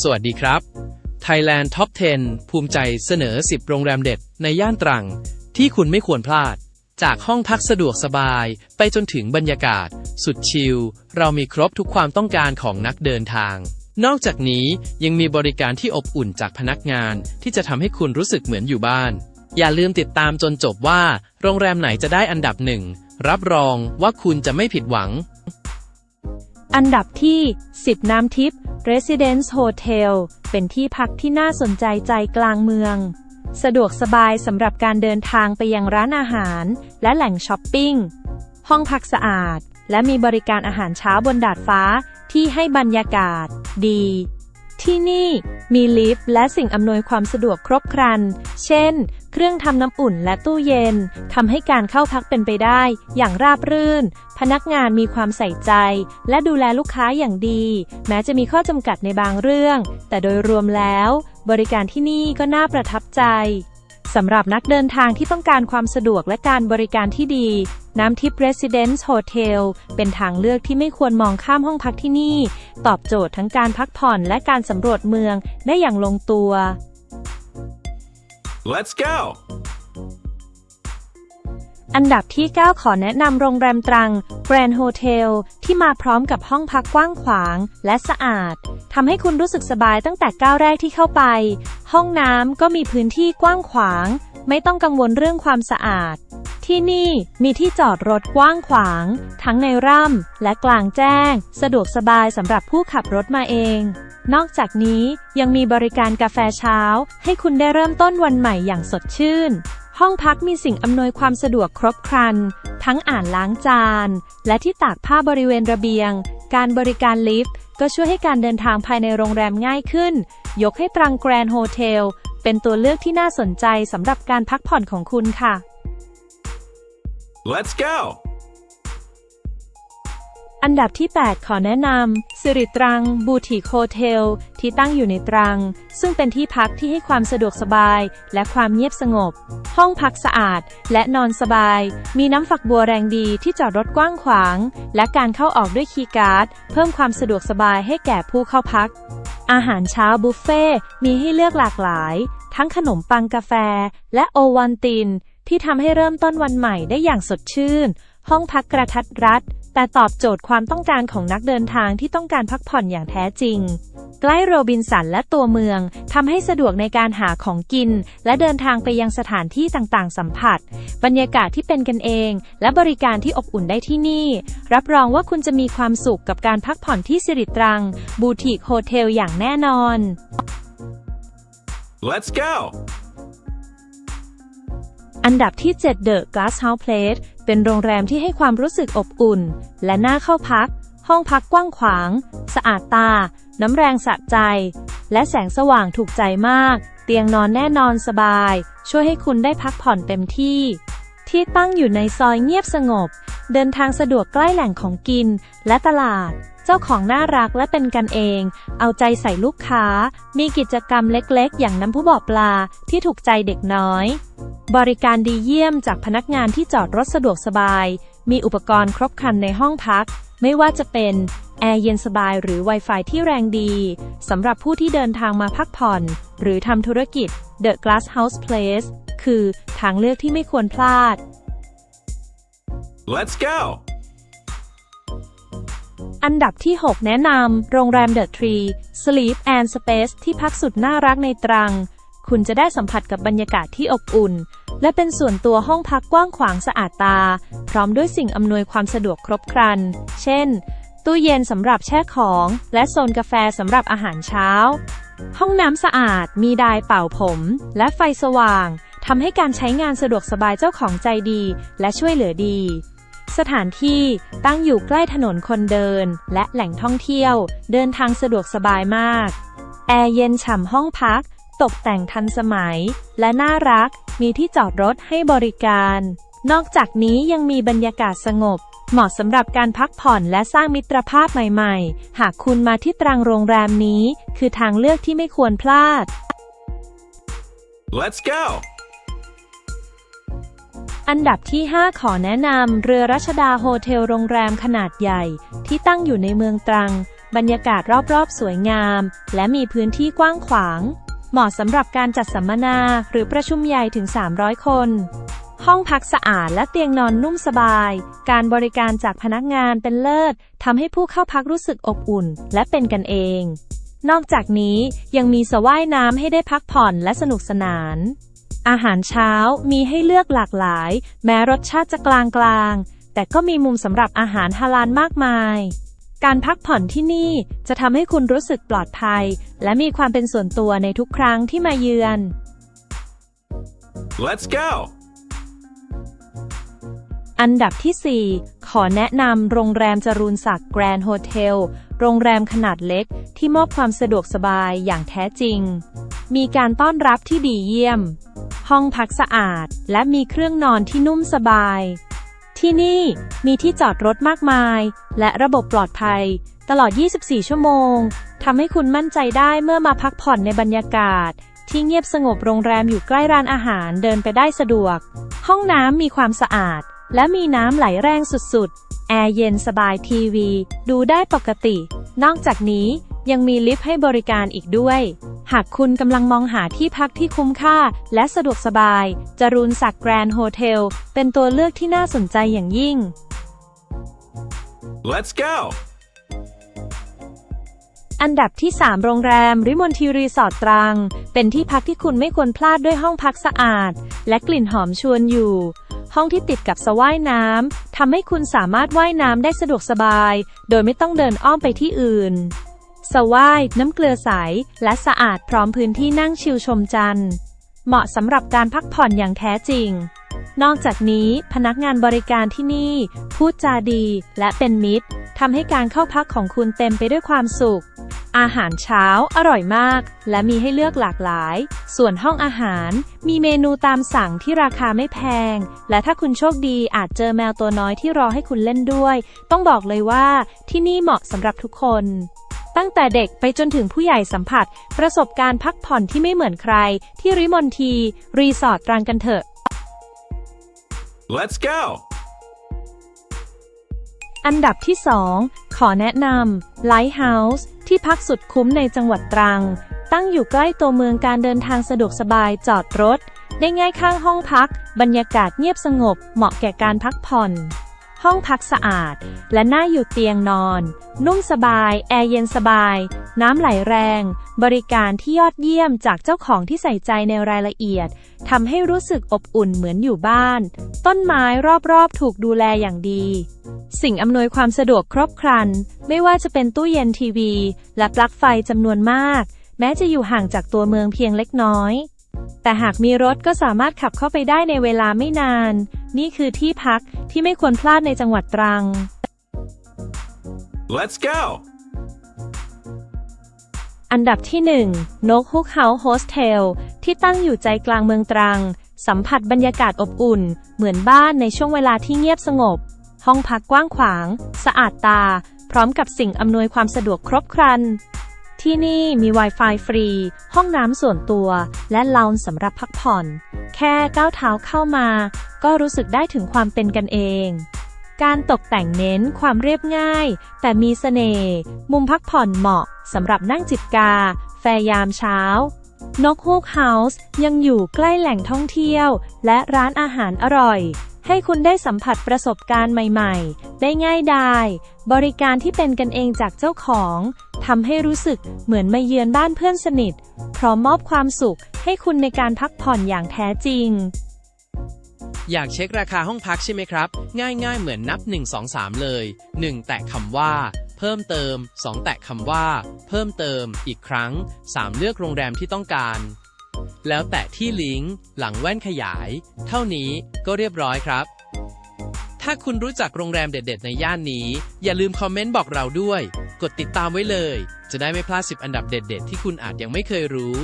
สวัสดีครับ Thailand Top 10 ภูมิใจเสนอ 10 โรงแรมเด็ดในย่านตรัง ที่คุณไม่ควรพลาด จากห้องพักสะดวกสบาย ไปจนถึงบรรยากาศ สุดชิล เรามีครบทุกความต้องการของนักเดินทาง นอกจากนี้ยังมีบริการที่อบอุ่นจากพนักงาน ที่จะทำให้คุณรู้สึกเหมือนอยู่บ้าน อย่าลืมติดตามจนจบว่า โรงแรมไหนจะได้อันดับหนึ่งรับรองว่าคุณจะไม่ผิดหวัง อันดับที่ 10 น้ำทิพย์ Residence Hotel เป็นที่พักที่น่าสนใจใจกลางเมือง สะดวกสบายสำหรับการเดินทางไปยังร้านอาหาร และแหล่งช้อปปิ้ง ห้องพักสะอาด และมีบริการอาหารเช้าบนดาดฟ้าที่ให้บรรยากาศ ดี ที่นี่มีลิฟต์และสิ่งอำนวยความสะดวกครบครัน เช่น เครื่องทำน้ำอุ่นและตู้เย็น ทำให้การเข้าพักเป็นไปได้ อย่างราบรื่น พนักงานมีความใส่ใจ และดูแลลูกค้าอย่างดี แม้จะมีข้อจำกัดในบางเรื่อง แต่โดยรวมแล้ว บริการที่นี่ก็น่าประทับใจ สำหรับนักเดินทางที่ต้องการความสะดวกและการบริการที่ดี น้ำทิพย์ Residence Hotel เป็นทางเลือกที่ไม่ควรมองข้ามห้องพักที่นี่ ตอบโจทย์ทั้งการพักผ่อนและการสำรวจเมืองได้อย่างลงตัว Let's go! อันดับที่ 9 ขอแนะนำโรงแรมตรัง Grand Hotel ที่มาพร้อมกับห้องพักกว้างขวางและสะอาดทำให้คุณรู้สึกสบายตั้งแต่ก้าวแรกที่เข้าไป ห้องน้ำก็มีพื้นที่กว้างขวาง ไม่ต้องกังวลเรื่องความสะอาด ที่นี่มีที่จอดรถกว้างขวาง ทั้งในร่ำและกลางแจ้ง สะดวกสบายสำหรับผู้ขับรถมาเอง นอกจากนี้ยังมีบริการกาแฟเช้า ให้คุณได้เริ่มต้นวันใหม่อย่างสดชื่น ห้องพักมีสิ่งอำนวยความสะดวกครบครัน ทั้งอ่านล้างจาน และที่ตากผ้าบริเวณระเบียง การบริการลิฟต์ ก็ช่วยให้การเดินทางภายในโรงแรมง่ายขึ้น ยกให้ตรังแกรนด์โฮเทล เป็นตัวเลือกที่น่าสนใจสำหรับการพักผ่อนของคุณค่ะ Let's go! อันดับที่ 8 ขอแนะนำสิริตรัง บูติโฮเทล ที่ตั้งอยู่ในตรัง ซึ่งเป็นที่พักที่ให้ความสะดวกสบาย และความเงียบสงบ ห้องพักสะอาด และนอนสบาย มีน้ำฝักบัวแรงดีที่จอดรถกว้างขวาง และการเข้าออกด้วยคีย์การ์ด เพิ่มความสะดวกสบายให้แก่ผู้เข้าพัก อาหารเช้าบุฟเฟ่ต์มีให้เลือกหลากหลาย ทั้งขนมปังกาแฟ และโอวันติน ที่ทำให้เริ่มต้นวันใหม่ได้อย่างสดชื่น ห้องพักกระทัดรัด แต่ตอบโจทย์ความต้องการของนักเดินทางที่ต้องการพักผ่อนอย่างแท้จริง ใกล้โรบินสันและตัวเมืองทำให้สะดวกในการหาของกิน และเดินทางไปยังสถานที่ต่างๆ สัมผัส บรรยากาศที่เป็นกันเอง และบริการที่อบอุ่นได้ที่นี่ รับรองว่าคุณจะมีความสุขกับการพักผ่อนที่สิริตรัง บูติกโฮเทลอย่างแน่นอน Let's go! อันดับที่ 7 The Glasshouse Place เป็นโรงแรมที่ให้ความรู้สึกอบอุ่น และน่าเข้าพัก ห้องพักกว้างขวาง สะอาดตา น้ำแรงสะใจ และแสงสว่างถูกใจมาก เตียงนอนแน่นอนสบาย ช่วยให้คุณได้พักผ่อนเต็มที่ ที่ตั้งอยู่ในซอยเงียบสงบ เดินทางสะดวกใกล้แหล่งของกิน และตลาด เจ้าของน่ารักและเป็นกันเอง เอาใจใส่ลูกค้า มีกิจกรรมเล็กๆ อย่างน้ำพุบ่อปลาที่ถูกใจเด็กน้อย บริการดีเยี่ยมจากพนักงานที่จอดรถสะดวกสบาย มีอุปกรณ์ครบครันในห้องพัก ไม่ว่าจะเป็นแอร์เย็นสบายหรือ Wi-Fi ที่แรงดีสำหรับผู้ที่เดินทางมาพักผ่อน หรือทำธุรกิจ The Glass House Place คือทางเลือกที่ไม่ควรพลาด Let's go! อันดับที่ 6 แนะนำโรงแรม The Tree Sleep and Space ที่พักสุดน่ารักในตรัง คุณจะได้สัมผัสกับบรรยากาศที่อบอุ่น และเป็นส่วนตัวห้องพักกว้างขวางสะอาดตา พร้อมด้วยสิ่งอำนวยความสะดวกครบครัน เช่น ตู้เย็นสำหรับแช่ของ และโซนกาแฟสำหรับอาหารเช้า ห้องน้ำสะอาด มีไดร์เป่าผม และไฟสว่างทำให้การใช้งานสะดวกสบายเจ้าของใจดี และช่วยเหลือดี สถานที่ตั้งอยู่ใกล้ถนนคนเดิน และแหล่งท่องเที่ยว เดินทางสะดวกสบายมาก แอร์เย็นฉ่ำห้องพัก ตกแต่งทันสมัย และน่ารัก มีที่จอดรถให้บริการ นอกจากนี้ยังมีบรรยากาศสงบ เหมาะสำหรับการพักผ่อนและสร้างมิตรภาพใหม่ๆ หากคุณมาที่ตรังโรงแรมนี้ คือทางเลือกที่ไม่ควรพลาด Let's go! อันดับที่ 5 ขอแนะนำเรือรัชดาโฮเทลโรงแรมขนาดใหญ่ ที่ตั้งอยู่ในเมืองตรัง บรรยากาศรอบๆ สวยงาม และมีพื้นที่กว้างขวาง เหมาะสำหรับการจัดสัมมนาหรือประชุมใหญ่ถึง 300 คน ห้องพักสะอาดและเตียงนอนนุ่มสบาย การบริการจากพนักงานเป็นเลิศทำให้ผู้เข้าพักรู้สึกอบอุ่น และเป็นกันเอง นอกจากนี้ยังมีสระว่ายน้ำให้ได้พักผ่อนและสนุกสนาน อาหารเช้ามีให้เลือกหลากหลาย แม้รสชาติจะกลางกลางๆแต่ก็มีมุมสำหรับอาหารฮาลาลมากมาย การพักผ่อนที่นี่จะทำให้คุณรู้สึกปลอดภัย และมีความเป็นส่วนตัวในทุกครั้งที่มาเยือน Let's go! อันดับที่ 4 ขอแนะนำโรงแรมจรูนศักดิ์แกรนด์โฮเทล โรงแรมขนาดเล็กที่มอบความสะดวกสบายอย่างแท้จริง มีการต้อนรับที่ดีเยี่ยม ห้องพักสะอาด และมีเครื่องนอนที่นุ่มสบาย ที่นี่มีที่จอดรถมากมาย และระบบปลอดภัย ตลอด 24 ชั่วโมงทำให้คุณมั่นใจได้เมื่อมาพักผ่อนในบรรยากาศ ที่เงียบสงบโรงแรมอยู่ใกล้ร้านอาหารเดินไปได้สะดวก ห้องน้ำมีความสะอาด และมีน้ำไหลแรงสุดๆ แอร์เย็นสบายทีวี ดูได้ปกติ นอกจากนี้ ยังมีลิฟต์ให้บริการอีกด้วย หากคุณกำลังมองหาที่พักที่คุ้มค่า และสะดวกสบาย จรูนศักดิ์แกรนด์โฮเทลเป็นตัวเลือกที่น่าสนใจอย่างยิ่ง Let's go! อันดับที่ 3 โรงแรม ริมอนทีรีสอร์ทตรัง เป็นที่พักที่คุณไม่ควรพลาดด้วยห้องพักสะอาด และกลิ่นหอมชวนอยู่ ห้องที่ติดกับสระว่ายน้ำทำให้คุณสามารถว่ายน้ำได้สะดวกสบาย โดยไม่ต้องเดินอ้อมไปที่อื่น สว่าย น้ำเกลือใส และสะอาดพร้อมพื้นที่นั่งชิลชมจันทร์ เหมาะสำหรับการพักผ่อนอย่างแท้จริง นอกจากนี้พนักงานบริการที่นี่ พูดจาดีและเป็นมิตรทำให้การเข้าพักของคุณเต็มไปด้วยความสุข อาหารเช้าอร่อยมาก และมีให้เลือกหลากหลาย ส่วนห้องอาหารมีเมนูตามสั่งที่ราคาไม่แพง และถ้าคุณโชคดีอาจเจอแมวตัวน้อยที่รอให้คุณเล่นด้วย ต้องบอกเลยว่าที่นี่เหมาะสำหรับทุกคน ตั้งแต่เด็กไปจนถึงผู้ใหญ่สัมผัส ประสบการณ์พักผ่อนที่ไม่เหมือนใคร ที่ริมอนที รีสอร์ทตรังกันเถอะ Let's go! อันดับที่ 2 ขอแนะนำ Lighthouse ที่พักสุดคุ้มในจังหวัดตรัง ตั้งอยู่ใกล้ตัวเมืองการเดินทางสะดวกสบายจอดรถ ได้ง่ายข้างห้องพัก บรรยากาศเงียบสงบ เหมาะแก่การพักผ่อน ห้องพักสะอาด และน่าอยู่เตียงนอน นุ่มสบาย แอร์เย็นสบาย น้ำไหลแรง บริการที่ยอดเยี่ยมจากเจ้าของที่ใส่ใจในรายละเอียดทำให้รู้สึกอบอุ่นเหมือนอยู่บ้าน ต้นไม้รอบๆ ถูกดูแลอย่างดี สิ่งอำนวยความสะดวกครบครัน ไม่ว่าจะเป็นตู้เย็นทีวี และปลั๊กไฟจำนวนมาก แม้จะอยู่ห่างจากตัวเมืองเพียงเล็กน้อย แต่หากมีรถก็สามารถขับเข้าไปได้ในเวลาไม่นาน นี่คือที่พักที่ไม่ควรพลาดในจังหวัดตรัง Let's go! อันดับที่1นกฮุกเฮาส์โฮสเทลที่ตั้งอยู่ใจกลางเมืองตรัง สัมผัสบรรยากาศอบอุ่น เหมือนบ้านในช่วงเวลาที่เงียบสงบ ห้องพักกว้างขวาง สะอาดตา พร้อมกับสิ่งอำนวยความสะดวกครบครัน ที่นี่มี Wi-Fi ฟรี ห้องน้ำส่วนตัว และลานสำหรับพักผ่อน แค่ก้าวเท้าเข้ามา ก็รู้สึกได้ถึงความเป็นกันเอง การตกแต่งเน้นความเรียบง่าย แต่มีเสน่ห์มุมพักผ่อนเหมาะสำหรับนั่งจิบกา แฟยามเช้านกฮูกเฮาส์ยังอยู่ใกล้แหล่งท่องเที่ยว และร้านอาหารอร่อย ให้คุณได้สัมผัสประสบการณ์ใหม่ๆ ได้ง่ายดายบริการที่เป็นกันเองจากเจ้าของทำให้รู้สึกเหมือนมาเยือนบ้านเพื่อนสนิท พร้อมมอบความสุขให้คุณในการพักผ่อนอย่างแท้จริง อยากเช็คราคาห้องพักใช่ไหมครับ ง่ายๆ เหมือนนับ 1 2 3 เลย 1 แตะคำว่า เพิ่มเติม 2 แตะคำว่า เพิ่มเติม อีกครั้ง 3 เลือกโรงแรมที่ต้องการ แล้วแตะที่ลิงก์หลังแว่นขยาย เท่านี้ก็เรียบร้อยครับ ถ้าคุณรู้จักโรงแรมเด็ด ๆ ในย่านนี้ อย่าลืมคอมเมนต์บอกเราด้วย กดติดตามไว้เลย จะได้ไม่พลาด 10 อันดับเด็ด ๆ ที่คุณอาจยังไม่เคยรู้